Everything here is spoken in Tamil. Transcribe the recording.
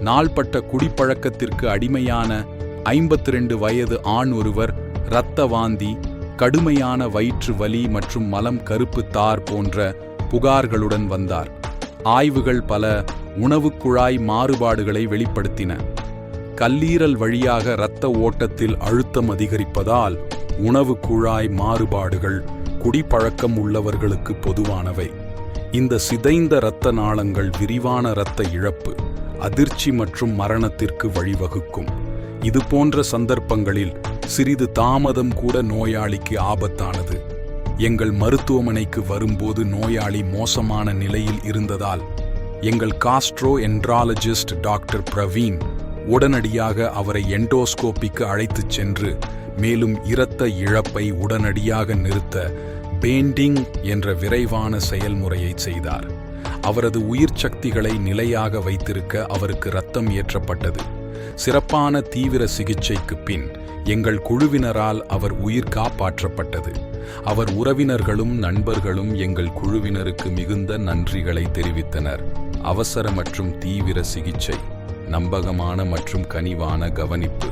நாள்பட்ட குடிப்பழக்கத்திற்கு அடிமையான ஐம்பத்தி ரெண்டு வயது ஆண் ஒருவர் இரத்த வாந்தி கடுமையான வயிற்று வலி மற்றும் மலம் கருப்பு தார் போன்ற புகார்களுடன் வந்தார். ஆய்வுகள் பல உணவுக் குழாய் மாறுபாடுகளை வெளிப்படுத்தின. கல்லீரல் வழியாக இரத்த ஓட்டத்தில் அழுத்தம் அதிகரிப்பதால் உணவு குழாய் மாறுபாடுகள் குடிப்பழக்கம் உள்ளவர்களுக்கு பொதுவானவை. இந்த சிதைந்த இரத்த நாளங்கள் விரிவான இரத்த இழப்பு. அதிர்ச்சி மற்றும் மரணத்திற்கு வழிவகுக்கும். இது போன்ற சந்தர்ப்பங்களில் சிறிது தாமதம் கூட நோயாளிக்கு ஆபத்தானது. எங்கள் மருத்துவமனைக்கு வரும்போது நோயாளி மோசமான நிலையில் இருந்ததால் எங்கள் காஸ்ட்ரோ என்ட்ராலஜிஸ்ட் டாக்டர் பிரவீன் உடனடியாக அவரை எண்டோஸ்கோப்பிக்கு அழைத்துச் சென்று மேலும் இரத்த இழப்பை உடனடியாக நிறுத்த பேண்டிங் என்ற விரைவான செயல்முறையை செய்தார். அவரது உயிர் சக்திகளை நிலையாக வைத்திருக்க அவருக்கு ரத்தம் ஏற்றப்பட்டது. சிறப்பான தீவிர சிகிச்சைக்கு பின் எங்கள் குழுவினரால் அவர் உயிர் காப்பாற்றப்பட்டது. அவர் உறவினர்களும் நண்பர்களும் எங்கள் குழுவினருக்கு மிகுந்த நன்றிகளை தெரிவித்தனர். அவசர மற்றும் தீவிர சிகிச்சை நம்பகமான மற்றும் கனிவான கவனிப்பு.